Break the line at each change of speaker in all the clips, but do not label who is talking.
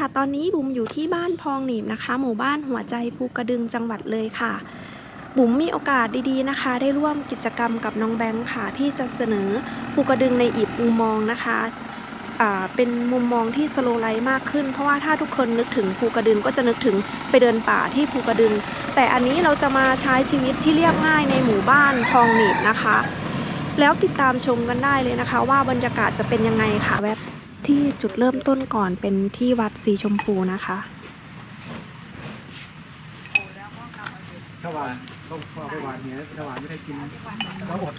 ค่ะ ตอนนี้บุ๋มอยู่ที่บ้านพองหนีบนะคะ หมู่บ้านหัวใจภูกระดึงจังหวัดเลยค่ะ บุ๋มมีโอกาสดีๆนะคะ ได้ร่วมกิจกรรมกับน้องแบงค์ค่ะ ที่จะเสนอภูกระดึงในอีกมุมมองนะคะเป็นมุมมองที่สโลไลท์มากขึ้น เพราะว่าถ้าทุกคนนึกถึงภูกระดึงก็จะนึกถึงไปเดินป่าที่ภูกระดึง แต่อันนี้เราจะมาใช้ชีวิตที่เรียบง่ายในหมู่บ้านพองหนีบนะคะ แล้วติดตามชมกันได้เลยนะคะ ว่าบรรยากาศจะเป็นยังไงค่ะแวะ ที่จุดเริ่มต้นก่อนเป็นที่วัดสีชมพูนะคะ
ถ้าหวานต้องพอไปหวานเนี้ยถ้าหวานไม่ได้กินก็อด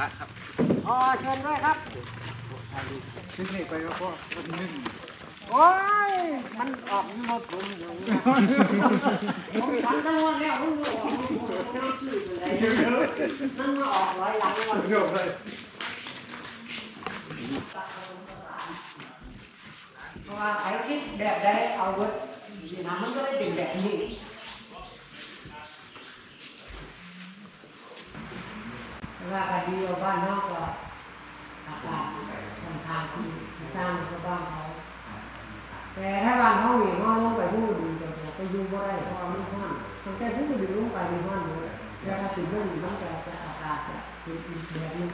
ละครับ
อ๋อเชิญด้วยครับซึ่งนี่ไปก็พอคนหนึ่ง โอ้ย มันออกรถผมอยู่ผมทำทั้งวันแล้วผมออกผมน้ำขี้เลยมันมาออกร้อยหลังวันเดียวเลยเพราะว่าใครคิดแบบใดเอาไว้นะมันก็ได้เป็นแบบนี้ว่าคดีบ้านนอกก็อากาศค่อนข้างที่ต่างกับบ้านเขา แต่ถ้าบานเขาหนีห้องลงไปผู้ดีจะไปอยู่บ่ได้เพราะว่ามันห้อนตั้งแต่ผู้ดีลงไปมีห้อนเลยแล้วถ้าถึงเรื่องมันจะจะอากาศจะเป็นอีกแบบนึง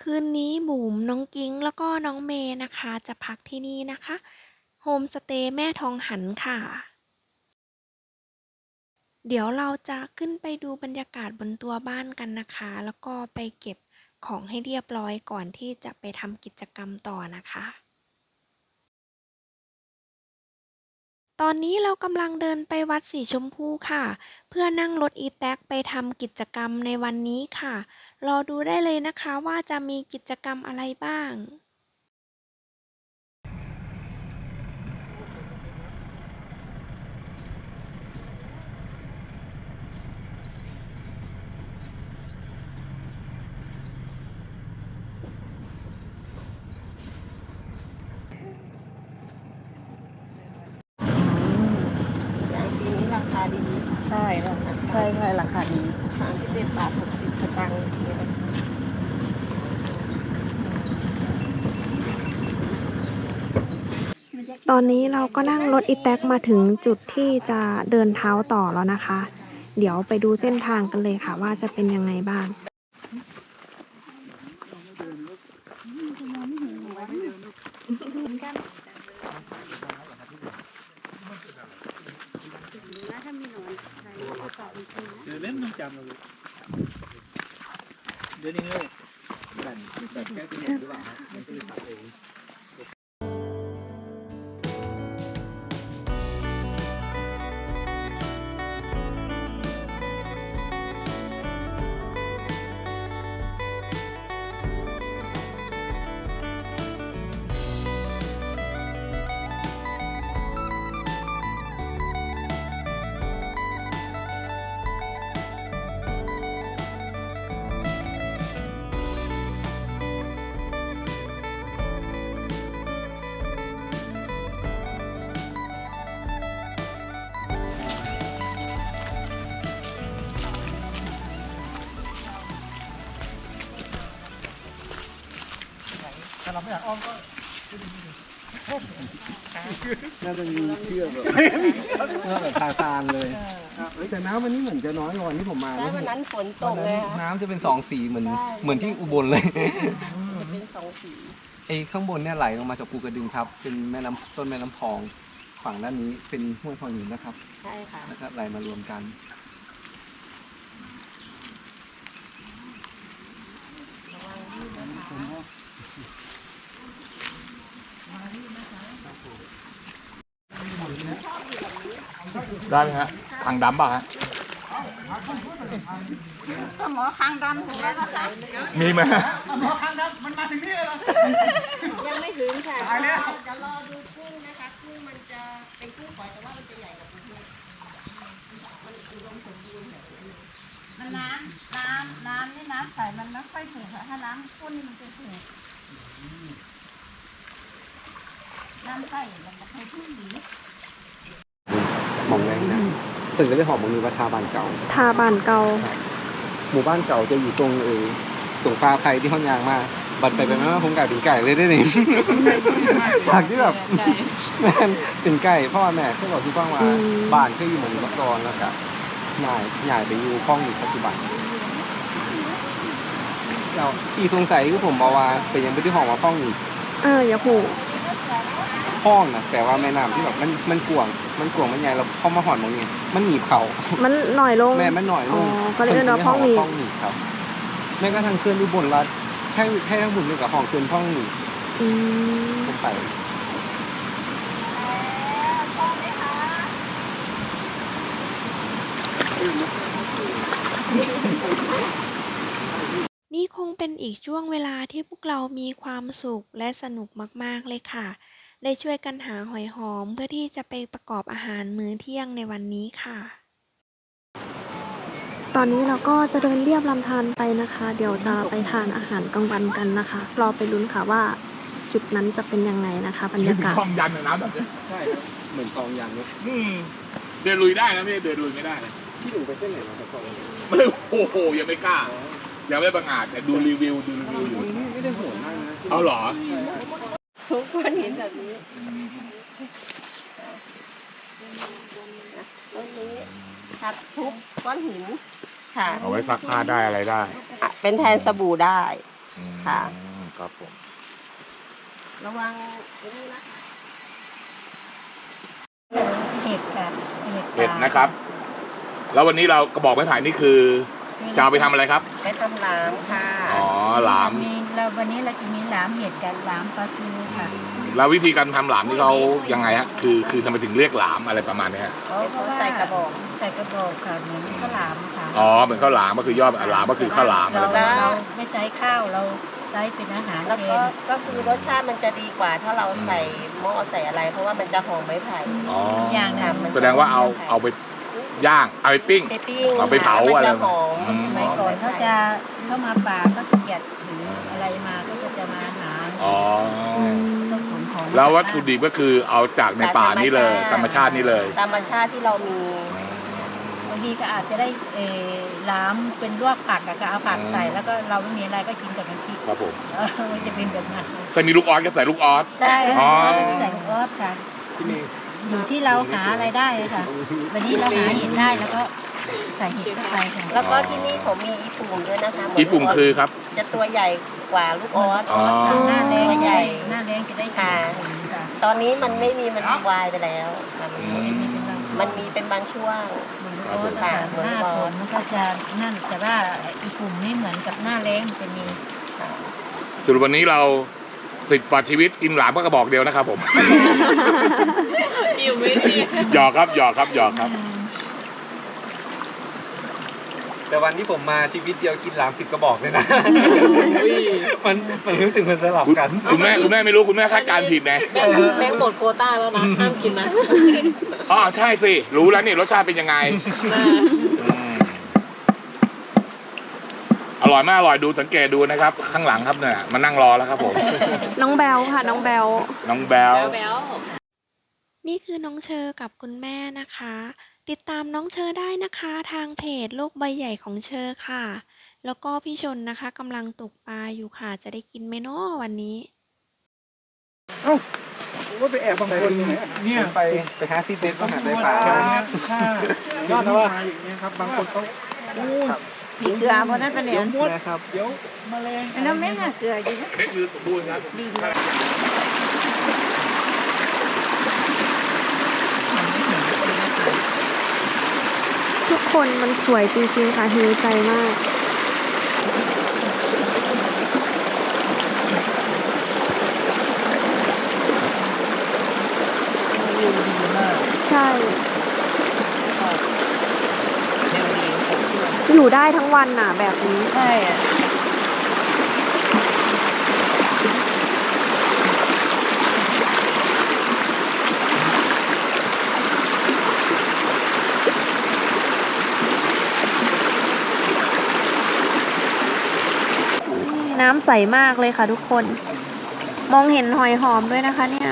คืนนี้บุ๋มน้องกิ้งแล้วก็น้องเมย์นะคะ จะพักที่นี่นะคะโฮมสเตย์แม่ทองหันค่ะ เดี๋ยวเราจะขึ้นไปดูบรรยากาศบนตัวบ้านกันนะคะ แล้วก็ไปเก็บของให้เรียบร้อยก่อนที่จะไปทำกิจกรรมต่อนะคะ ตอนนี้เรากำลังเดินไปวัดสีชมพูค่ะ เพื่อนั่งรถอีแท็กไปทำกิจกรรมในวันนี้ค่ะ รอดูได้เลยนะคะว่าจะมีกิจกรรมอะไรบ้าง
อย่างปีนี้ราคาดี
ใช่แล้วใช่ใช่ราคาดี
สามสิบเอ็ดบาทหกสิบสตางค์เนี่ยนะ
ต อนนี้เราก็นั่งรถอีแท็กมาถึงจุดที่จะเดินเท้าต่อแล้วนะคะ เดี๋ยวไปดูเส้นทางกันเลยค่ะว่าจะเป็นยังไงบ้าง
เดี๋ยวเล่นต้องจำเลยเดี๋ยวนี้เลยแบ่งแบ่งแค่ตัวหรือเปล่า เลยตัดเอง
ถ้าเราไม่อยากอ้อมก็
น่าจะมีเชือกแบบน่าแบบทาซานเลย
เอ้ยแต่น้ำวันนี้เหมือนจะน้อยกว่าวันที่ผมมา
แล้ววันนั้นฝนตกเลยค่ะ
น้ำจะเป็นสองสีเหมือน
ใช่
เหมือนที่อุบลเลย
จะเป็นสองสี
ไอ้ข้างบนเนี่ยไหลลงมาจากภูกระดึงครับ เป็นแม่น้ำต้นแม่น้ำพอง ฝั่งด้านนี้เป็นห้วยพอหินนะครับ
ใช่ค่ะ
แล้วก็ไหลมารวมกัน
ได้ไหมฮะถังดำป่ะฮะ
หมอคางดำถึงแล้วนะคะ
มีไหมฮะ
ยังไม่ถึงค่ะ
ตายแล้ว
จะรอดูกุ้งนะคะกุ้งมันจะเป็นกุ้งฝอยแต่ว่ามันจะใหญ่กว่ากุ้งมันอุดมสมบูรณ์แบบนี้
มันน้ำน้ำน้ำนี่น้ำใสมันไม่ค่อยถึงค่ะถ้าน้ำข้นมันจะถึงน้ำใสมันจะค่อยถึงดี
มองแรง นะตึกก็เลยหอบมองมีวัดทาบานเก่า
ทาบ้านเก่า
หมู่บ้านเก่าจะอยู่ตรงเออตรงฟ้าไผ่ที่ห้องยางมาบัดไปไปมาผมกลายเป็นไก่เลยได้นี่จากที่แบบ แม่นเป็นไก่เพ่อแม่เคยบอกที่ฟังว่า
อืม
บ้านเคยอยู่หมือนมาก่อนแล้วก็ย้ายย้ายไปอยู่ห้องอยู่ปัจจุบันแล้วที่สงสัยคือผมบอกว่าเป็นยังไม่ได้ห้องว่าห้องอยู่
เอออย่าผูก
ห้องนะแต่ว่าแม่น้ำที่แบบมันมันกวางมันกวางมันใหญ่แล้วเข้ามาหอนตรงนี้มันหนีบเขา
มันหน่อยลง
แม่มันหน่อยล
อ๋องก็เลยเอิ้นว่าห้องหนีบ
ห้องหนีบครับแม่ก็ทางเคลื่อนอยู่บนรัดแค่แค่ทั้งบุญด้วยกับห้องเคลื่อนห้องหนีบ
อืม
ผมไป
นี่คงเป็นอีกช่วงเวลาที่พวกเรามีความสุขและสนุกมาก ๆ เลยค่ะ ได้ช่วยกันหาหอยหอมเพื่อที่จะไปประกอบอาหารมื้อเที่ยงในวันนี้ค่ะ ตอนนี้เราก็จะเดินเรียบลำธารไปนะคะ เดี๋ยวจะไปทานอาหารกลางวันกันนะคะรอไปลุ้นค่ะว่าจุดนั้นจะเป็นยังไงนะคะบรรยากาศ
คลองยันนะนะแบบเนี้ย
ใช่ครับเหมือนกองยางเลย
อืมเดินลุยได้นะไม่ได้เดินลุยไม่ได้นะ
พี่หนูไปเส้นไหนมาแต่กอง
ไม่โอ้โหยังไม่กล้า ยังไม่บังอาจแต่ดูรีวิวดูรีวิวอยู่
ไม่ไม่ได้โหดมากนะ
เอาเหรอ
ทุกคนเห็นแบบนี้ต้นนี้ทับทุบก้อนหิน ค่ะ
เอาไว้ซักผ้าได้อะไรได้
เป็นแทนสบู่ได้ค่ะ
อืมครับผม
ระวังไอ้นี่นะคะ
เห็ดค่ะ
เห็ดนะครับ แล้ววันนี้เรากระบอกไม้ไผ่นี่คือ จะเอาไปทำอะไรครับ
ไปทำหลามค่ะ
อ๋อหลาม
มีเราวันนี้เราจะมีหลามเห็ดกับหลามปลาซูค่ะ
แล้ววิธีการทำหลามนี่เขายังไงฮะ คือคือทำไมถึงเรียกหลามอะไรประมาณนี้ฮะ
เพราะว่า
ใส่กระบอก
ใส่กระบอกค่ะเหมือนข้าวหลามค่ะ
อ๋อเป็นข้าวหลามก็คือยอดหลามก็คือข้าวหลามอะไร
เรา
ประมาณนี้
เราไม่ใช้ข้าวเราใช้เป็นอาหาร
แล้ว
เอ
ก็
ง
ก็คือรสชาติมันจะดีกว่า ถ้าเราใส่หม้อใส่อะไร เพราะว่ามันจะหอมไม้ไผ่
อ๋อ
อย่างหนึ่ง
มัน
แสดงว่าเอาเอาไป ย่าง เอาไปปิ้ง
ไปปิ้ง
เอาไปเผา
มัน
อะไร
จะหอม
อืม
สมัยก่อนเขาจะเข้ามาป่าก็เกลียดถืออะไรมาก็จะมาหา
อ๋อ
ต้นผลของ
แล้ววัตถุดิบก็คือเอาจากในป่านี่เลย ธรรมชาตินี่เลย
ธรรมชาติที่เรามี
บางทีก็อาจจะได้เออหลามเป็นลวกผักอะก็เอาผักใส่แล้วก็เราไม่มีอะไรก็กินกับน้ำพริก
ครับผม
เออมันจะเป็นแบบนั้น
ถ้ามีลูกออสก็ใส่ลูกออส
ใช่
อ๋อ
ใส่ออสค่ะ
ที่นี่
อยู่ที่เราหาอะไรได้เลยค่ะ วันนี้เราหาเห็ดได้แล้วก็ใส่เห็ดเข้าไปค่ะ
แล้วก็ที่นี่เขามีอีปุ่มด้วยนะคะเหมือน
ญี่ปุ่นคือครับ
จะตัวใหญ่กว่าลูกออส
อ๋อ
หน้าแรง
ตัวใหญ่
หน้าแรงจะได้
ค่ะ
ค่ะ
ตอนนี้มันไม่มีมันวายไปแล้วมัน
อื
มันมีเป็นบางช่วง
เหมือนลูกออสค่ะหน้าฝนมันก็จะนั่นแต่ว่าอีกกลุ่มนี่เหมือนกับหน้าแรงจะมี
สรุปวันนี้เรา สิทธิ์ปลอดชีวิตกินหลามก็กระบอกเดียวนะครับ ผม
อยู่ไม่ดี
หยอกครับหยอกครับหยอกครับ
แต่วันที่ผมมาชีวิตเดียวกินหลามสิบกระบอกเลยนะมันมันรู้สึกมันสลับกัน
คุณแม่คุณแม่ไม่รู้คุณแม่คาดการณ์ผิดไง
แม่งหมดโควต้าแล้วนะห้ามกินนะ
อ๋อใช่สิรู้แล้วนี่รสชาติเป็นยังไง อืมอร่อยมากอร่อยดูสังเกตดูนะครับ ข้างหลังครับเนี่ยมานั่งรอแล้วครับผม
น้องแบลค่ะ น้องแบล
น้องแบล
นี่คือน้องเชอกับคุณแม่นะคะ ติดตามน้องเชอได้นะคะทางเพจโลกใบใหญ่ของเชอค่ะ แล้วก็พี่ชนนะคะกำลังตกปลาอยู่ค่ะ จะได้กินไหมเนาะวันนี้
ว่าไปแอบบางคนเนี่ยไปไปหาที่เด็ดก็หาได้ปลา
ยอดว่าอย่างเงี้ยครับบางคนเขา
ผีเกลือเพราะนั้นเป็นเหนียว
นะครับ
เดี๋ยวแมลง
อันนั้นไม่น่าเกลืออยู่นะ
นี่คือสมบูรณ์ครับ
ทุกคนมันสวยจริงๆค่ะฮิวใจมากใช่ อยู่ได้ทั้งวันน่ะ แบบนี้
ใช่อะ
น้ำใสมากเลยค่ะทุกคน มองเห็นหอยหอมด้วยนะคะเนี่ย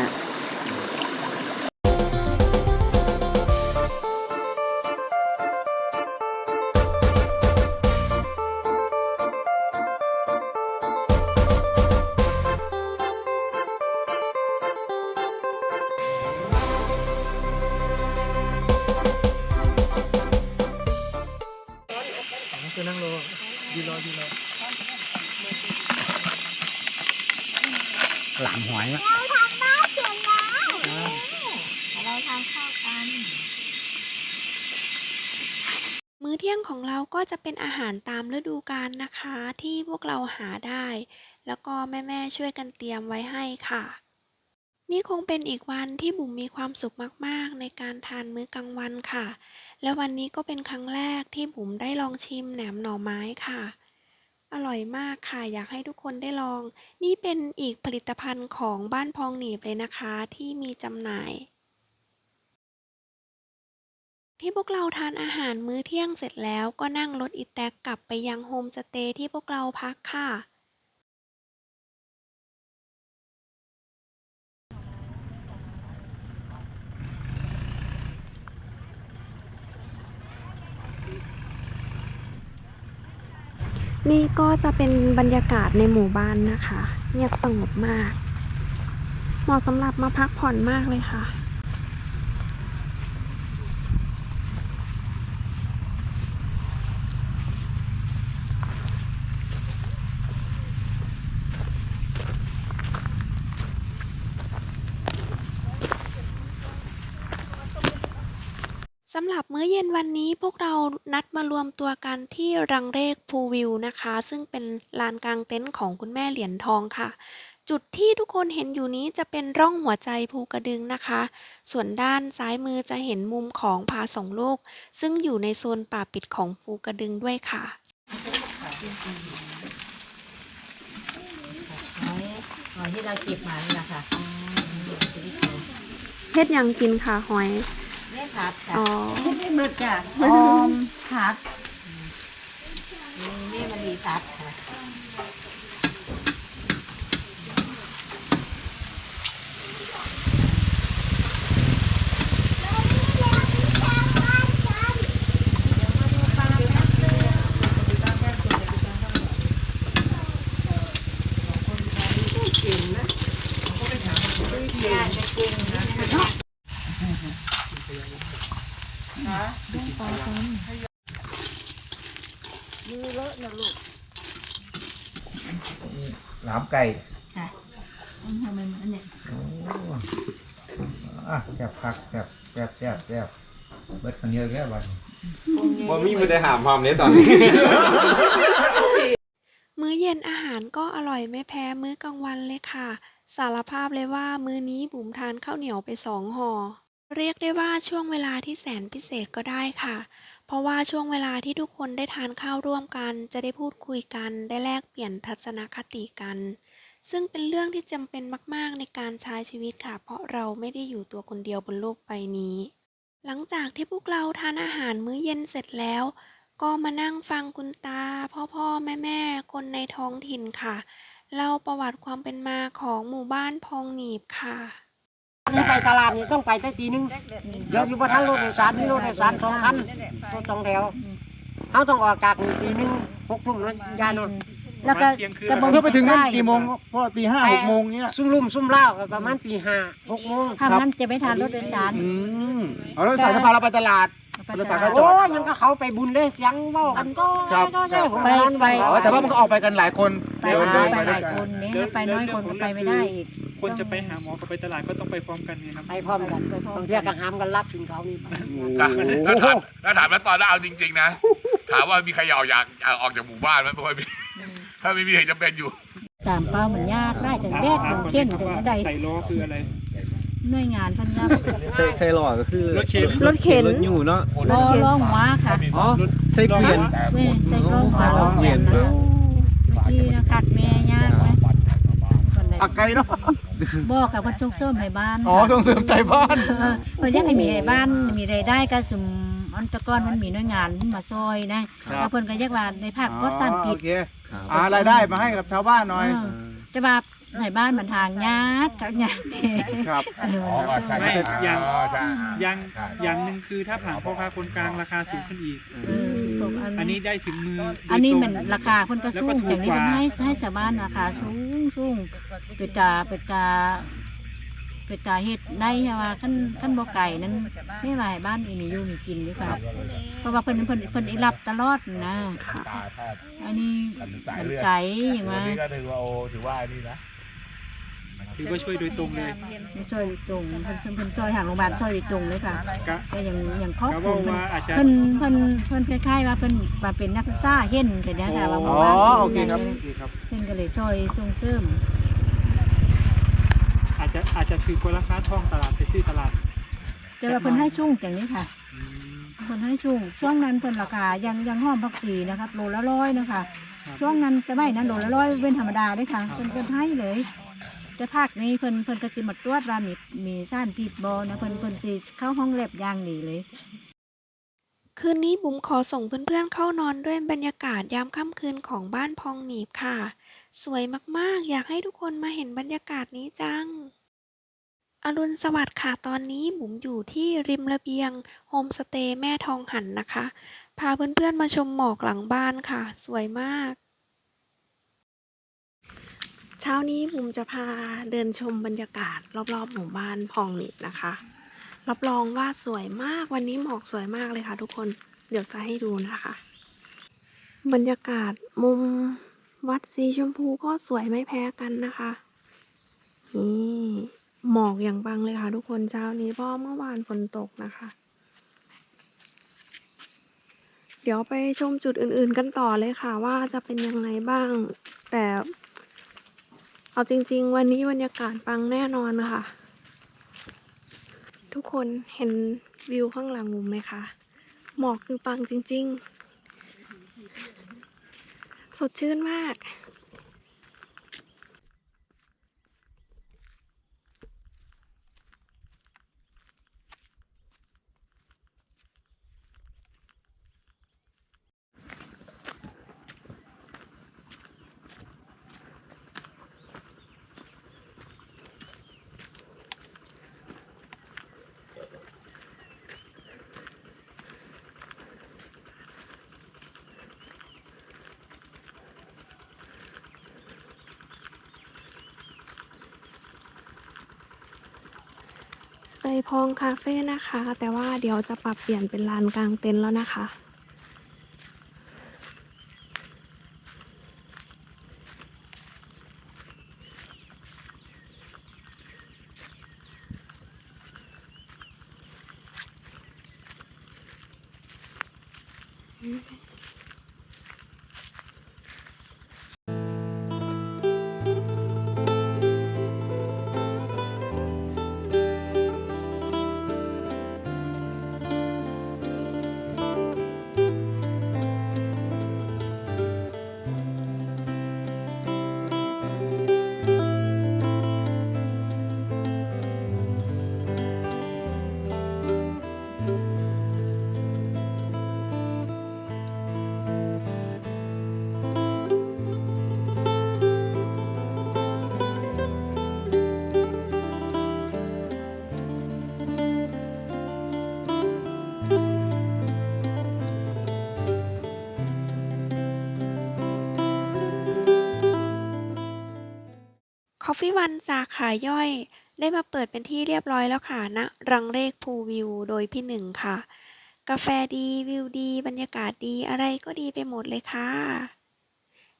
เราหาได้ แล้วก็แม่ๆช่วยกันเตรียมไว้ให้ค่ะ นี่คงเป็นอีกวันที่บุ๋มมีความสุขมากๆ ในการทานมื้อกลางวันค่ะ และวันนี้ก็เป็นครั้งแรกที่บุ๋มได้ลองชิมแหนมหน่อไม้ค่ะ อร่อยมากค่ะอยากให้ทุกคนได้ลอง นี่เป็นอีกผลิตภัณฑ์ของบ้านพองหนีบเลยนะคะ ที่มีจำหน่าย ที่พวกเราทานอาหารมื้อเที่ยงเสร็จแล้วก็นั่งรถอีแท็กกลับไปยังโฮมสเตย์ที่พวกเราพักค่ะ นี่ก็จะเป็นบรรยากาศในหมู่บ้านนะคะ เงียบสงบมาก เหมาะสำหรับมาพักผ่อนมากเลยค่ะำหรับมื้อเย็นวันนี้พวกเรานัดมารวมตัวกันที่รังเรกพูวิวนะคะ ซึ่งเป็นลานกลางเต็นท์ของคุณแม่เหรียญทองค่ะ จุดที่ทุกคนเห็นอยู่นี้จะเป็นร่องหัวใจภูกระดึงนะคะ ส่วนด้านซ้ายมือจะเห็นมุมของผาสองโลกซึ่งอยู่ในโซนป่าปิดของภูกระดึงด้วยค่ะ
หอยหอยที่เราเก็บมานี่แหละค่ะ
เฮ็ดยังกินค่ะหอย
นี่ ผัดค่ะ
อ๋อ
ไม่มืดจ้ะออมผัดนี่มันดีผัดค่ะ
หลามไก่
ค่ะทำไมมันอันเนี่ย
โอ้อะแซ่บคักแซ่บแซ่บแซ่บแซ่บเบิดคนเดียวแค่วัน
บ่มีมือได้หามพร้อมเลยตอนนี้
มื้อเย็นอาหารก็อร่อยไม่แพ้มื้อกลางวันเลยค่ะ สารภาพเลยว่ามื้อนี้บุ๋มทานข้าวเหนียวไปสองห่อเรียกได้ว่าช่วงเวลาที่แสนพิเศษก็ได้ค่ะ เพราะว่าช่วงเวลาที่ทุกคนได้ทานข้าวร่วมกัน จะได้พูดคุยกันได้แลกเปลี่ยนทัศนคติกัน ซึ่งเป็นเรื่องที่จำเป็นมาก ๆ ในการใช้ชีวิตค่ะ เพราะเราไม่ได้อยู่ตัวคนเดียวบนโลกใบนี้ หลังจากที่พวกเราทานอาหารมื้อเย็นเสร็จแล้ว ก็มานั่งฟังคุณตา พ่อพ่อแม่แม่คนในท้องถิ่นค่ะเล่าประวัติความเป็นมาของหมู่บ้านพองหนีบค่ะ
นี่ไปตลาดนี่ต้องไปตั้งตีหนึงเดี๋ยวอยู่บนทางรถโดยสารมีรถโดยสารสองคันรถสองแถวเขาต้องออกจากนี่ตีหนึงหกทุ่มแล้วยายนอน
แล้วก็
เที่ยงคืน
จะบ่ง
เพื่อไปถึงนั่น
ได้
กี่โมงเพราะตีห้าหกโมงเนี้ย
ซุ่มลุ่มซุ่มเล่าก็ประมาณตีห้าหกโมง
ถ้างั้นจะไม่ทานรถโดยสาร
อืมเอาแล้วสายจะพาเราไปตลาดรถสายก็จ
โอ้
อด
ยยังก็เขาไปบุญเลยเสียงเว้ากันก็
ครับ
ก็ได้ผม
ไป
ว่า
ไป
อ๋อแต่ว่ามันก็ออกไปกันหลายคน
ไป
เดิน
หา
เดิน
ไป
ไป
ห
ด้วย
ลาย
กัน
คนนี้ไปน้อยคนก็ไปไม่ได้อีก
คนจะไปหาหมอกับไปตลาดก็ต้องไปพร้อมกันไงครับ
ไปพร้อมกันบางทีก็หามกันรับถึงเขานี่ไป
ถ้าถามแล้วถามแล้วตอนนั้นเอาจริง ๆ นะ ถามว่ามีใครอยากอยากอยากออกจากหมู่บ้านไหมเพราะว่ามีถ้าไม่มีเหตุจำเป็นอยู่
ตามเป้าเหมือนยากได้ถึงแรกถึงเช่นถึงใด
ใส่ล้อคืออะไร
หน่วยงานเพันยับ
ใส่ใส่หล่อก็คือ
รถเข็น
รถเข็น
รถอยู่เนาะ
รอร้องหัวค่ะ
อ๋อใส่เกวียน
เว้ยใส่กล้องสารเวียนนะที่นะขัดแม่ยากนะ คนใด
อักไกลเนาะ
บอกกับว่าส่งเสริมให้บ้าน
อ๋อส่งเสริมใจบ้าน
เออเพิ่นอยากให้มีให้บ้านมีรายได้ก็สุ่มอันแตะก้อนมันมีหน่วยงานมาซอยนะครับแล้วเพิ่นก็อยากว่าในภาคก็สร้างกิ
โอ
จ
เคอ่ารายได้มาให้กับชาวบ้านหน่อย
เออแต่ว่าให้บ้านมันทางยากเขายาก
ครับ
เออ
ไม่อย่าง
ใช่
อย่าง
ใช่
อย่างหนึ่งคือถ้าผ่านพ่อค้าคนกลางราคาสูงขึ้นอีก
เออพวก
อันนี้ได้ถึงมือโดย
อันนี้
ตรง
มันราคาเพิ่นก็
แล้ว
สู
ก็
ง
ถู
จาก
ก
นี้
กว่า
เพิ่นให้ให้ชาวบ้านราคาสูง สูงเปิดตาเปิดตาเปิดตาเฮ็ดได้ใช่ว่าขั้นขั้นบ่ไก่นั้นไม่ว่าให้บ้านอีนี่อยู่มีกินดีกว่าเพราะว่าเพิ่นเพิ่นเพิ่นได้รับตลอดนะอันนี้มันไก่อย่างว่า
นี่ก็ถือว่าโอ้ถือว่านี่นะมัน
ถือว่าช่วยโดยตรงเลย
ไม่ช่วยโดยตรงเพิ่นเพิ่นเพิ่นช่วยทางโรงพยาบาลช่วยโดยตรงเลยค่ะ
กะ
ก็ยังยังครอบ
กะ
คลุ
ว่าม
เพิ่น
ว่าอาจจะ
เพิ่นเพิ่นเพิ่นคล้ายๆว่าเพิ่นว่าเป็นนักศึกษาเห็นแต่เนี้ยค่ะว่าห
อ๋
มู่
อ
บ้าน
โอเคครับโอเคครับ
เพิ่นก็เลยช่วยส่งเสริม
อาจจะอาจจะถือกว่าราคาทองตลาดไปซื้อตลาด
แต่ว่าเพิ่นให้ชุ่งอย่างนี้ค่ะเพิ่นให้ชุ่งช่วงนั้นเพิ่นราคายังยังห้อมพักสีนะครับโลละร้อยนะคะช่วงนั้นจะไม่นั้นโลละร้อยเป็นธรรมดาด้วยค่ะเพิ่นเพิ่นให้เลย จะภาคนี้เพิ่นเพิ่นก็สิมาตรวจว่ามีมีสารพิษบ่นะเพิ่นเพิ่นสิเข้าห้องแลบอย่างดีเลย
คืนนี้บุ๋มขอส่งเพื่อนๆเข้านอนด้วยบรรยากาศยามค่ำคืนของบ้านพองหนีบค่ะ สวยมากๆ อยากให้ทุกคนมาเห็นบรรยากาศนี้จัง อรุณสวัสดิ์ค่ะ ตอนนี้บุ๋มอยู่ที่ริมระเบียงโฮมสเตย์แม่ทองหันนะคะ พาเพื่อนๆมาชมหมอกหลังบ้านค่ะ สวยมาก ช้านี้บุ๋มจะพาเดินชมบรรยากาศ รอบๆหมู่บ้านพองนีบนะคะ รับรองว่าสวยมากวันนี้หมอกสวยมากเลยค่ะ ทุกคนเดี๋ยวจะให้ดูนะคะ บรรยากาศมุมวัดสีชมพูก็สวยไม่แพ้กันนะคะนี่หมอกอย่างบางเลยค่ะ ทุกคนเช้านี้เพราะเมื่อวานฝนตกนะคะ เดี๋ยวไปชมจุดอื่น ๆ กันต่อเลยค่ะ ว่าจะเป็นยังไงบ้าง แต่ เอาจริง ๆ วันนี้บรรยากาศปังแน่นอนค่ะทุกคนเห็นวิวข้างหลังมุมไหมคะ หมอกคือปังจริง ๆ สดชื่นมาก ใจพองคาเฟ่นะคะ แต่ว่าเดี๋ยวจะปรับเปลี่ยนเป็นลานกลางเต็นท์แล้วนะคะ Coffee วันสาขาย่อย ได้มาเปิดเป็นที่เรียบร้อยแล้วค่ะณรังเลขภูวิวโดยพี่หนึ่งค่ะ กาแฟดีวิวดี บรรยากาศดีอะไรก็ดีไปหมดเลยค่ะ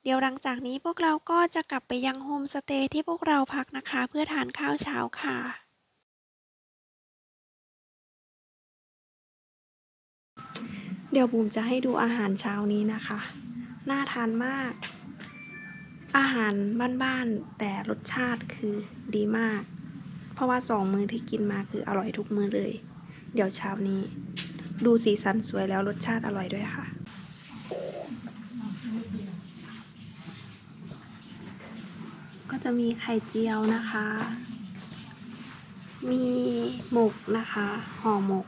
เดี๋ยวหลังจากนี้พวกเราก็จะกลับไปยังโฮมสเตย์ที่พวกเราพักนะคะ เพื่อทานข้าวเช้าค่ะเดี๋ยวบุ๋มจะให้ดูอาหารเช้านี้นะคะ น่าทานมาก อาหารบ้านๆแต่รสชาติคือดีมาก เพราะว่าสองมือที่กินมาคืออร่อยทุกมือเลย เดี๋ยวเช้านี้ ดูสีสันสวยแล้วรสชาติอร่อยด้วยค่ะก็จะมีไข่เจียวนะคะ มีหมกนะคะ ห่อหมก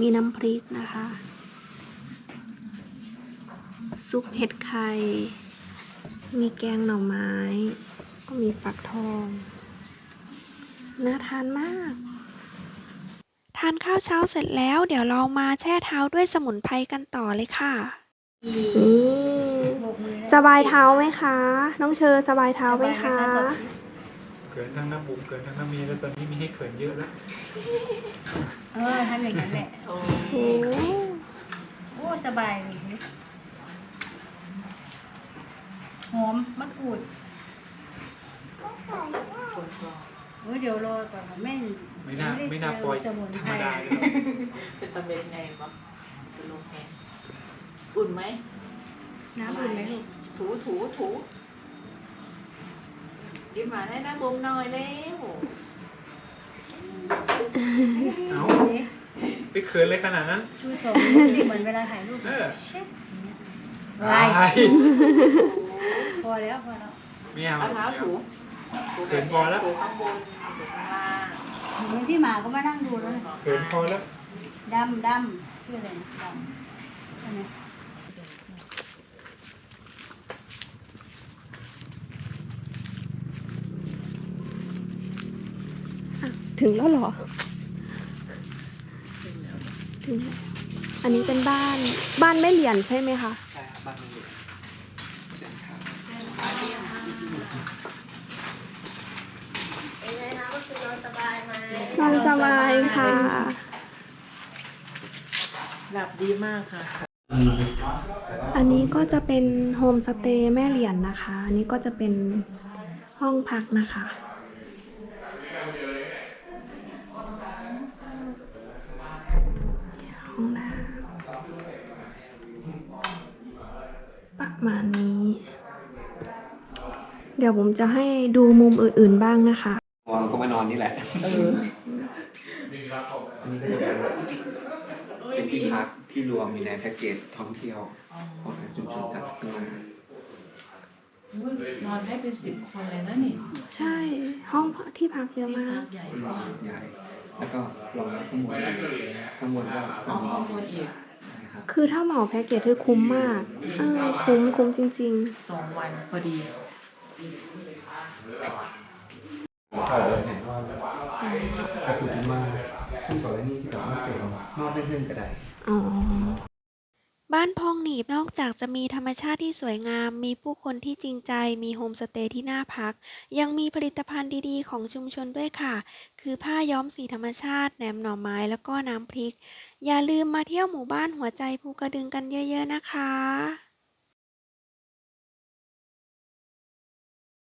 มีน้ำพริกนะคะ ซุปเห็ดไข่ มีแกงหน่อไม้ ก็มีฟักทอง น่าทานมาก ทานข้าวเช้าเสร็จแล้วเดี๋ยวเรามาแช่เท้าด้วยสมุนไพรกันต่อเลยค่ะ สบายเท้าไหมคะ น้องเชอสบายเท้าไหมคะ
เขินทั้งน้ำบุ๋มเขินทั้งน้ำมีแล้วตอนนี้มีให้เขินเยอะแล้ว
เออทำอย่างนั้นแหละ โอ้
โอ้
โอ้สบายเลย หอมมะกรูด
เออเดี๋ยวรอก่อนแม่
ไม่น่าไม่น่าปล่อย
สมุน
ธร
ไพ
รม
ร
ดาเลย
เป็นตะเบ็นไงวะเป็นลมแห้งอุ่นไหม
น้ำอุ่นไหมลูก
ถูถูถูยิ้มมาให้นะบุมหน่อยเร็ว
เอาไปเขินเลยขนาดนั้น
ชูสองนิ้วสิเหมือนเวลาถ่ายรูป
เออ
เช็ดอย่างเงี้ย
ไอ้
วาย พอแล้วพอแล้ว
ไม่เอา
เอาเท้าถูถู
เขินพอแล้ว
ถูข้างบนถูข้างล่าง
เห็นพี่หมาก็มานั่งดูแล้วนะ
เขินพอแล้ว
ดำดำชื่ออะไรนะดำใช่ไหม
ถึงแล้วเหรอ ถึงแล้ว อันนี้เป็นบ้าน บ้านแม่เหรียญใช่ไหมคะ
ใช่ครับบ้านนี้เลยเคะ
เมื่อคืนนอนสบายไหม
นอนสบายค่ะ
หลับดีมากค่ะ
อันนี้ก็จะเป็นโฮมสเตย์แม่เหรียญนะคะ อันนี้ก็จะเป็นห้องพักนะคะ ห้องน้ำประมาณนี้ เดี๋ยวผมจะให้ดูมุมอื่นๆบ้างนะคะ
วางก็มานอนนี่แหละ
เออ
อันนี้ก็จะเป็นเป็นที่พักที่รวมอยู่ในแพ็กเกจท่องเที่ยวของทางชุมชนจัดขึ้นมา
นอนได้เป็นสิบคนเลยนะนี่
ใช่ ห้องที่พักเยอะ
ที่
มา
พั
ก
กใหญ่
อืม
กว่า
ใหญ่ แล้วก็ลองมาข้างบนข้างบนก็
เอาข้อมูลอีก
ใช่ครับ
คือถ้าเหมาแพ็กเกจคือคุ้มมาก เออ คุ้มคุ้มจริงๆ
สองวันพอดี
ถ้าเราเห็นว่าถ้าคุณมาขึ้นก่อนแล้วนี่ที่แบบว่าเกี่ยวนอกได้เรื่องก็ได้
อ๋อบ้านพองหนีบนอกจากจะมีธรรมชาติที่สวยงาม มีผู้คนที่จริงใจ มีโฮมสเตย์ที่น่าพัก ยังมีผลิตภัณฑ์ดีๆ ของชุมชนด้วยค่ะ คือผ้าย้อมสีธรรมชาติ แหนมหน่อไม้ แล้วก็น้ำพริก อย่าลืมมาเที่ยวหมู่บ้านหัวใจภูกระดึงกันเยอะๆนะคะ